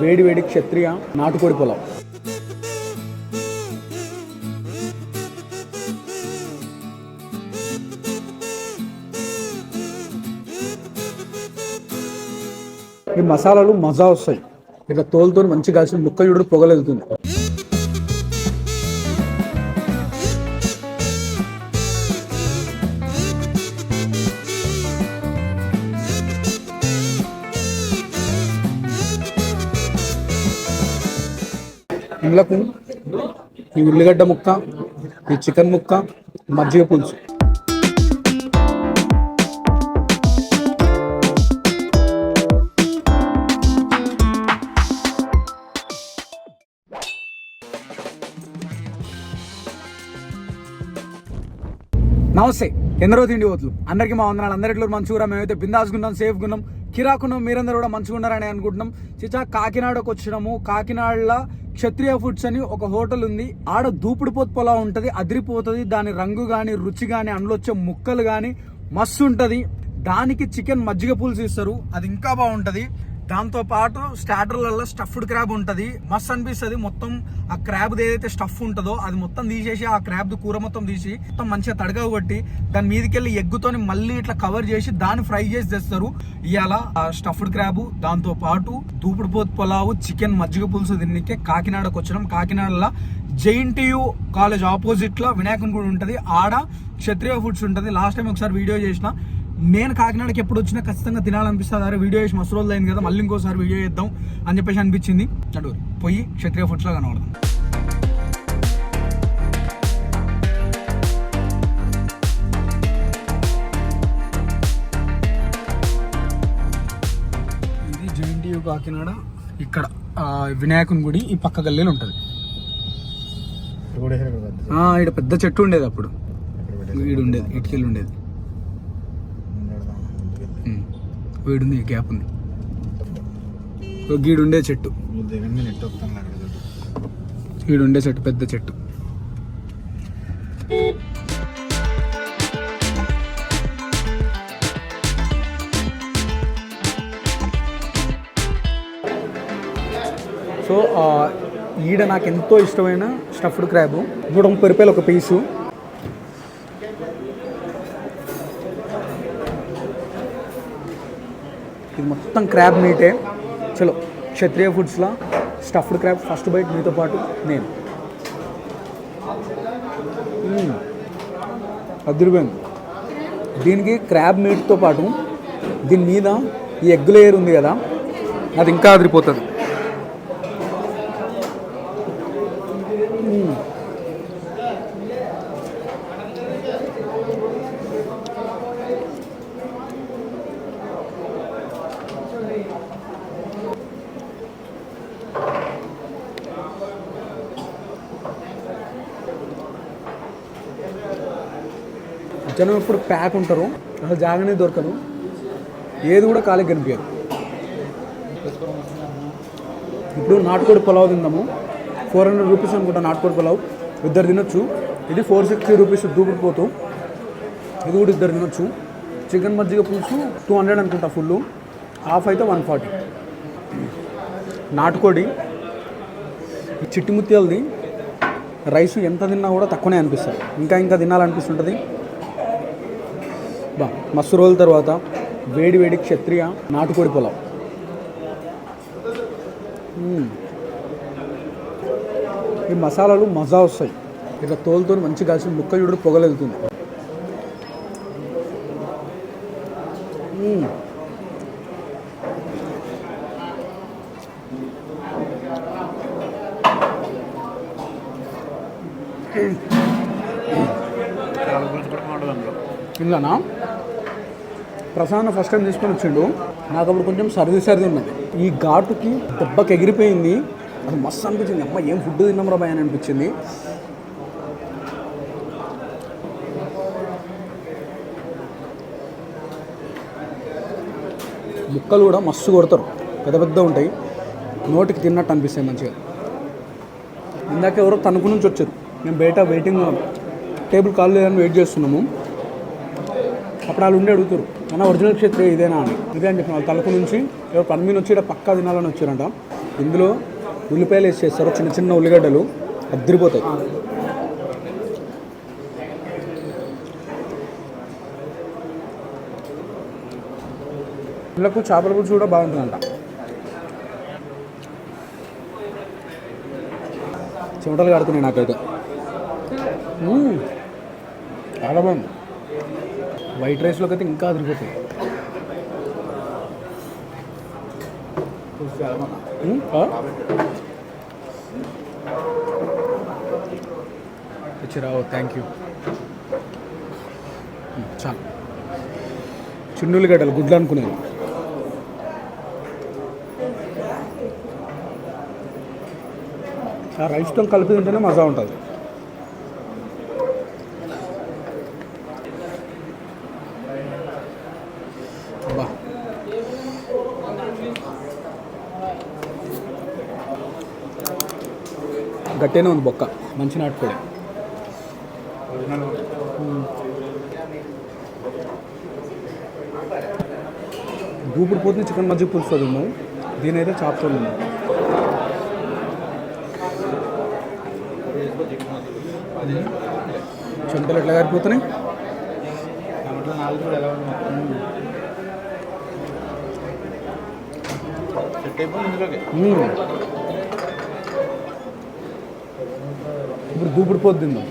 వేడి వేడి క్షత్రియ నాటుకోడి పొలం ఈ మసాలాలు మజా వస్తాయి. ఇట్లా తోలుతో మంచి కలిసి ముక్క చూడు పొగలెళ్తుంది ఇందులకు ఈ ఉల్లిగడ్డ ముక్క ఈ చికెన్ ముక్క మజ్జిగ పులుసు. నమస్తే ఎందరో తిండి వద్దు అందరికీ మా వందనాలు. అందరిట్లో మంచిగా మేమైతే బిందాసుకున్నాం సేఫ్గా ఉన్నాం. కిరాకున్నాం. మీరందరూ కూడా మంచిగా ఉన్నారని అనుకుంటున్నాం. చిచా కాకినాడకు వచ్చినాము. కాకినాడలో క్షత్రియ ఫుడ్స్ అని ఒక హోటల్ ఉంది. ఆడ దూపుడు పోతు పొలా ఉంటుంది అదిరిపోతుంది. దాని రంగు కానీ రుచి కానీ అందులో వచ్చే ముక్కలు కానీ మస్తు ఉంటుంది. దానికి చికెన్ మజ్జిగ పులుసు ఇస్తారు. అది ఇంకా బాగుంటుంది. దాంతో పాటు స్టార్టర్లలో స్టఫ్డ్ క్రాబ్ ఉంటుంది. మస్త్ అనిపిస్తుంది. మొత్తం ఆ క్రాబ్ ఏదైతే స్టఫ్ ఉంటుందో అది మొత్తం తీసేసి ఆ క్రాబ్ కూర మొత్తం తీసి మొత్తం మంచిగా తడగా కొట్టి దాని మీదకి వెళ్ళి ఎగ్గుతోని మళ్ళీ ఇట్లా కవర్ చేసి దాన్ని ఫ్రై చేసి తెస్తారు. ఇవాళ ఆ స్టఫ్డ్ క్రాబ్. దాంతో పాటు దూపుడు పొలావు చికెన్ మజ్జిగ పులుసు దీనికి కాకినాడకు వచ్చినాం. కాకినాడలో జైంటియు కాలేజ్ ఆపోజిట్లో వినాయకుని గుడి ఉంటుంది. ఆడ క్షత్రియ ఫుడ్స్ ఉంటుంది. లాస్ట్ టైం ఒకసారి వీడియో చేసిన నేను కాకినాడకి ఎప్పుడు వచ్చినా ఖచ్చితంగా తినాలనిపిస్తుంది. అరే వీడియో చేసి మస్తు రోజులు అయింది కదా మళ్ళీ ఇంకోసారి వీడియో చేద్దాం అని చెప్పేసి అనిపించింది. అటు పోయి క్షత్రియ ఫుడ్స్లో కనబడదాం. ఇది జేఎన్టీయు కాకినాడ ఇక్కడ వినాయకుని గుడి ఈ పక్క గల్లీలో ఉంటుంది. ఈడ పెద్ద చెట్టు ఉండేది అప్పుడు. వీడు ఉండేది ఇటుకెళ్ళి ఉండేది. వీడుంది గ్యాప్ ఉంది. గీడుండే చెట్టు. వీడుండే చెట్టు పెద్ద చెట్టు. సో ఈడ నాకు ఎంతో ఇష్టమైన స్టఫ్డ్ క్రాబ్. నూట ముప్పై రూపాయలు ఒక పీసు. ఇది మొత్తం క్రాబ్ మీటే చలో క్షత్రియ ఫుడ్స్లో స్టఫ్డ్ క్రాబ్ ఫస్ట్ బైట్ మీతో పాటు నేను. మ్మ్. అదిరిపోయింది. దీనికి క్రాబ్ మీట్తో పాటు దీని మీద ఈ ఎగ్ లేయర్ ఉంది కదా అది ఇంకా అదిరిపోతుంది మ్మ్. జనం ఎప్పుడు ప్యాక్ ఉంటారు. అసలు జాగానే దొరకదు. ఏది కూడా కాలికి కనిపించదు. ఇప్పుడు నాటుకోడి పులావ్ తిందాము. ఫోర్ హండ్రెడ్ రూపీస్ అనుకుంటా నాటుకోడి పులావ్. ఇద్దరు తినొచ్చు. ఇది ఫోర్ సిక్స్టీ రూపీస్ దూకుడు పోతూ. ఇది కూడా ఇద్దరు తినొచ్చు. చికెన్ మజ్జిగ పులుసు టూ హండ్రెడ్ అనుకుంటా ఫుల్ హాఫ్ అయితే వన్ ఫార్టీ నాటుకోడి. ఈ చిట్టి ముత్యాలది. రైస్ ఎంత తిన్నా కూడా తక్కువనే అనిపిస్తుంది. ఇంకా ఇంకా తినాలనిపిస్తుంటుంది. బా మస్తు రోజుల తర్వాత వేడి వేడి క్షత్రియ నాటుకోడి పొలం. ఈ మసాలాలు మజా వస్తాయి. ఇట్లా తోలుతో మంచి కలిసి ముక్క చూడు పొగలెళ్తుంది మ్మ్. ప్రసాదం ప్రసాద్ ఫస్ట్ టైం తీసుకొని వచ్చిండు. నాకు అప్పుడు కొంచెం సర్ది సర్ది ఉన్నది. ఈ ఘాటుకి దెబ్బకి ఎగిరిపోయింది. అది మస్తు అనిపించింది. అమ్మ ఏం ఫుడ్ తిన్నాం రా అని అనిపించింది. ముక్కలు కూడా మస్తు కొడతారు. పెద్ద పెద్ద ఉంటాయి. నోటికి తిన్నట్టు అనిపిస్తాయి మంచిగా. ఇందాక ఎవరో తణుకు నుంచి వచ్చారు. మేము బయట వెయిటింగ్ టేబుల్ కాల్ లేదని వెయిట్ చేస్తున్నాము. అప్పుడు వాళ్ళు ఉండి అడుగుతారు అన్న ఒరిజినల్ క్షేత్రం ఇదేనా అని. ఇదే అని చెప్పిన వాళ్ళు తలుపు నుంచి ఎవరు పని మీద వచ్చి ఇక్కడ పక్కా తినాలని వచ్చారంట. ఇందులో ఉల్లిపాయలు వేసి చేస్తారు చిన్న చిన్న ఉల్లిగడ్డలు అద్దరిపోతాయి. పిల్లకు చేపల పులుసు కూడా బాగుంటుందంట. చెమటలు కడుతున్నాయి నాకైతే. చాలా బాగుంది. వైట్ రైస్లోకి అయితే ఇంకా అదిరిపోతాయి. తెచ్చిరావు థ్యాంక్ యూ మ్మ్, చాలు గడ్డలు గుడ్లు అనుకునేది. ఆ రైస్తో కలిపి తింటేనే మజా ఉంటుంది. గట్టిగానే ఉంది బొక్క. మంచి నాటుకోడి దూపుడు పోతే చికెన్ మజ్జిగ పులుసు అది దీని అయితే చాప్తో ఉంది చెంటలు ఎట్లా గారిపోతున్నాయి? ఇప్పుడు దూపుడు పోతు తిందాం.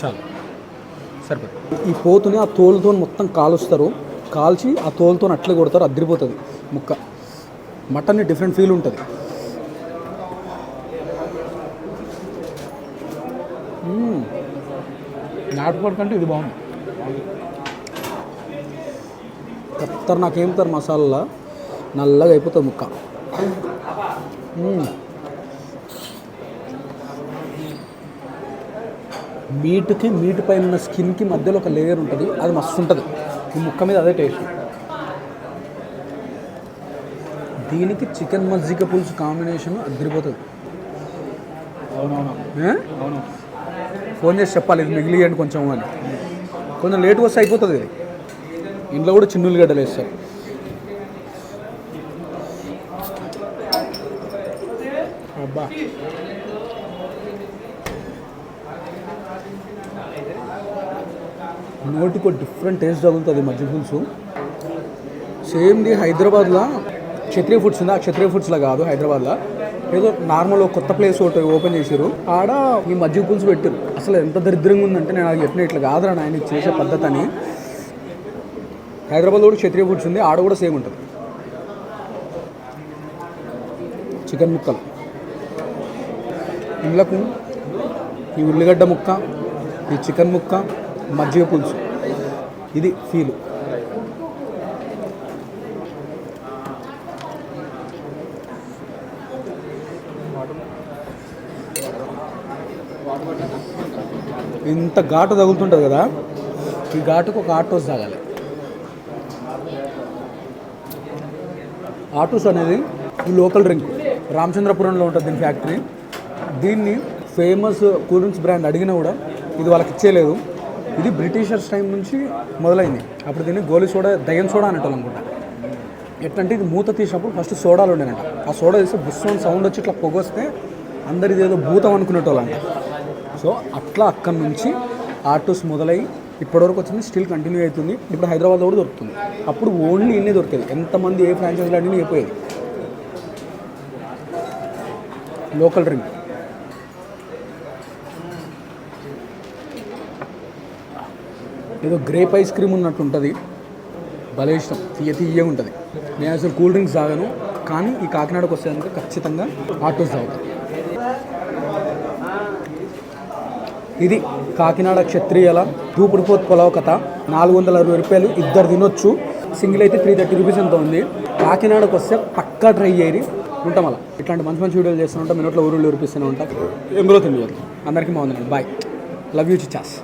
చాలు. సరిపోతుంది ఈ పోతుని ఆ తోలుతో మొత్తం కాలుస్తారు. కాల్చి ఆ తోలుతో అట్లే కొడతారు అద్దరిపోతుంది ముక్క. మటన్ డిఫరెంట్ ఫీల్ ఉంటుంది. నాటుకోడి కంటే ఇది బాగుంది. కత్తర్ నాకేం తరు మసాలా నల్లగా అయిపోతుంది ముక్క. మీట్కి మీట్ పైన ఉన్న స్కిన్కి మధ్యలో ఒక లేయర్ ఉంటుంది. అది మస్తు ఉంటుంది. ఈ ముక్క మీద అదే టేస్ట్. దీనికి చికెన్ మజ్జిగ పులుసు కాంబినేషన్? అవును. ఫోన్ చేసి చెప్పాలి ఇది మిగిలియండి కొంచెం అని. కొంచెం లేట్ వస్తే అయిపోతుంది. ఇది ఇంట్లో కూడా చిన్న ఉల్లిగడ్డలు వేస్తారు. నోటికి డిఫరెంట్ టేస్ట్ తగులుతుంది మజ్జిగ పులుసు సేమ్ది హైదరాబాద్లో క్షత్రియ ఫుడ్స్ ఉంది? ఆ క్షత్రియ ఫుడ్స్లో కాదు హైదరాబాద్లో. ఏదో నార్మల్ ఒక కొత్త ప్లేస్ ఒకటి ఓపెన్ చేశారు ఆడ ఈ మజ్జిగ పులుసు పెట్టారు అసలు ఎంత దరిద్రంగా ఉందంటే నేను అది చెప్పిన ఇట్లా కాదురా ఆయన చేసే పద్ధతి అని. హైదరాబాద్లో కూడా క్షత్రియ ఫుడ్స్ ఉంది ఆడ కూడా సేమ్ ఉంటుంది. చికెన్ ముక్కలు. ఇండ్లకు ఈ ఉల్లిగడ్డ ముక్క ఈ చికెన్ ముక్క మజ్జిగ పులుసు. ఇది ఫీలు. ఇంత ఘాటు తగులుతుంటుంది కదా ఈ ఘాటుకు ఒక ఆటోస్ తాగాలి. ఆటోస్ అనేది ఈ లోకల్ డ్రింక్ రామచంద్రపురంలో ఉంటుంది దీని ఫ్యాక్టరీ. దీన్ని ఫేమస్ కూల్ డ్రింక్స్ బ్రాండ్ అడిగినా కూడా ఇది వాళ్ళకి ఇచ్చేయలేదు. ఇది బ్రిటిషర్స్ టైం నుంచి మొదలైంది. అప్పుడు దీన్ని గోలి సోడా దయ్యం సోడా అనేటోళ్ళు అనుకుంటా. ఎట్లంటే ఇది మూత తీసినప్పుడు ఫస్ట్ సోడాలు ఉండేనంట. ఆ సోడా తీస్తే బుస్సోన్ సౌండ్ వచ్చి ఇట్లా పొగొస్తే అందరిది ఏదో భూతం అనుకునేటోళ్ళంట. సో అట్లా అక్కడి నుంచి ఆటోస్ మొదలై ఇప్పటివరకు వచ్చింది స్టిల్ కంటిన్యూ అవుతుంది. ఇప్పుడు హైదరాబాద్ కూడా దొరుకుతుంది. అప్పుడు ఓన్లీ ఇన్నే దొరికేది. ఎంతమంది ఏ ఫ్రాంచైజీలు అన్నీ అయిపోయేది లోకల్ డ్రింక్ ఏదో గ్రేప్ ఐస్ క్రీమ్ ఉన్నట్టు ఉంటుంది. భలే ఇష్టం. తీయ తీయగా ఉంటుంది. నేను అసలు కూల్ డ్రింక్స్ తాగాను. కానీ ఈ కాకినాడకు వస్తే కనుక ఖచ్చితంగా ఆటోస్ తాగుతాను ఇది కాకినాడ క్షత్రియుల దూపుడుపోత్ పొలవ కథ. నాలుగు వందల అరవై రూపాయలు ఇద్దరు తినొచ్చు. సింగిల్ అయితే త్రీ థర్టీ రూపీస్ ఎంత ఉంది. కాకినాడకు వస్తే పక్కా ట్రై చేయరి ఉంటాం అలా. ఇట్లాంటి మంచి మంచి వీడియోలు చేస్తూ ఉంటాం. మినట్లో ఊరు ఊరిపిస్తూనే ఉంటాం. ఎమరో తిండి అందరికీ బాగుంది బాయ్. Love you Chichas